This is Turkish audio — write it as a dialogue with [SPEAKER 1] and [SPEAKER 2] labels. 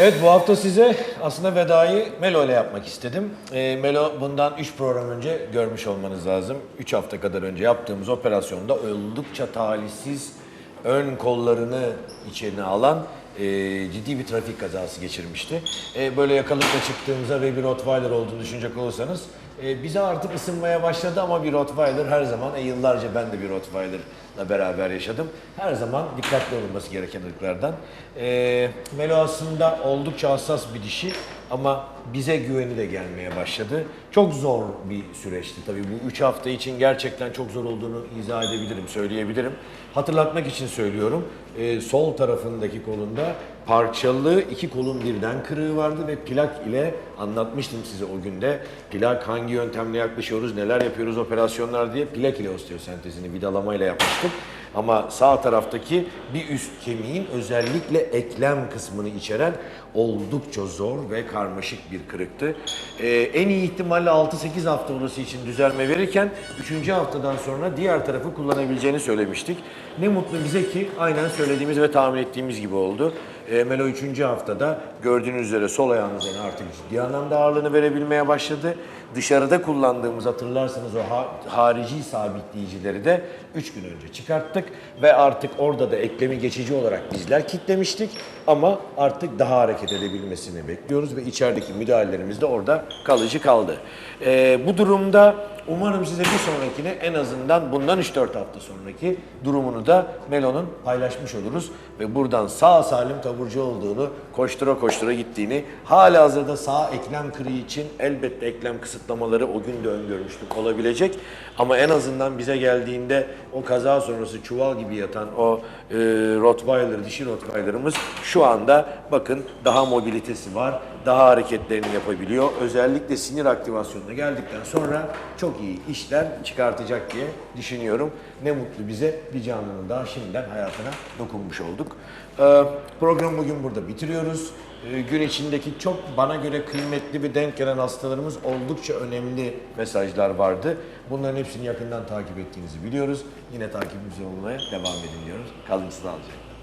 [SPEAKER 1] Evet bu hafta size aslında vedayı Melo ile yapmak istedim. Ee, Melo bundan 3 program önce görmüş olmanız lazım. 3 hafta kadar önce yaptığımız operasyonda oldukça talihsiz ön kollarını içine alan e, ciddi bir trafik kazası geçirmişti. E, böyle yakalıkla çıktığımızda ve bir Rottweiler olduğunu düşünecek olursanız e, bize artık ısınmaya başladı ama bir Rottweiler her zaman, e, yıllarca ben de bir Rottweiler'la beraber yaşadım. Her zaman dikkatli olunması gereken ırklardan. E, Melo aslında oldukça hassas bir dişi ama bize güveni de gelmeye başladı. Çok zor bir süreçti tabii bu 3 hafta için gerçekten çok zor olduğunu izah edebilirim, söyleyebilirim. Hatırlatmak için söylüyorum. e, sol tarafındaki kolunda parçalı iki kolun birden kırığı vardı ve plak ile anlatmıştım size o günde. Plak hangi yöntemle yaklaşıyoruz, neler yapıyoruz operasyonlar diye plak ile osteosentezini vidalamayla yapmıştık. Ama sağ taraftaki bir üst kemiğin özellikle eklem kısmını içeren oldukça zor ve karmaşık bir kırıktı. Ee, en iyi ihtimalle 6-8 hafta orası için düzelme verirken 3. haftadan sonra diğer tarafı kullanabileceğini söylemiştik. Ne mutlu bize ki aynen söylediğimiz ve tahmin ettiğimiz gibi oldu. Ee, Melo 3. haftada gördüğünüz üzere sol ayağımızın artık ciddi anlamda ağırlığını verebilmeye başladı. Dışarıda kullandığımız hatırlarsanız o ha- harici sabitleyicileri de 3 gün önce çıkarttık ve artık orada da eklemi geçici olarak bizler kitlemiştik ama artık daha hareket edebilmesini bekliyoruz ve içerideki müdahalelerimiz de orada kalıcı kaldı. Ee, bu durumda umarım size bir sonrakine en azından bundan 3-4 hafta sonraki durumunu da Melo'nun paylaşmış oluruz ve buradan sağ salim taburcu olduğunu, koştura koştura gittiğini, hala hazırda sağ eklem kırığı için elbette eklem kısıtlamaları o gün de öngörmüştük olabilecek. Ama en azından bize geldiğinde o kaza sonrası çuval gibi yatan o e, Rottweiler, dişi Rottweiler'ımız şu anda bakın daha mobilitesi var, daha hareketlerini yapabiliyor. Özellikle sinir aktivasyonuna geldikten sonra çok iyi işler çıkartacak diye düşünüyorum. Ne mutlu bize bir canlının daha şimdiden hayatına dokunmuş olduk. Ee, programı bugün burada bitiriyoruz. Ee, gün içindeki çok bana göre kıymetli ve denk gelen hastalarımız oldukça önemli mesajlar vardı. Bunların hepsini yakından takip ettiğinizi biliyoruz. Yine takibimize olmaya devam edin diyoruz. Kalın sağlıcakla.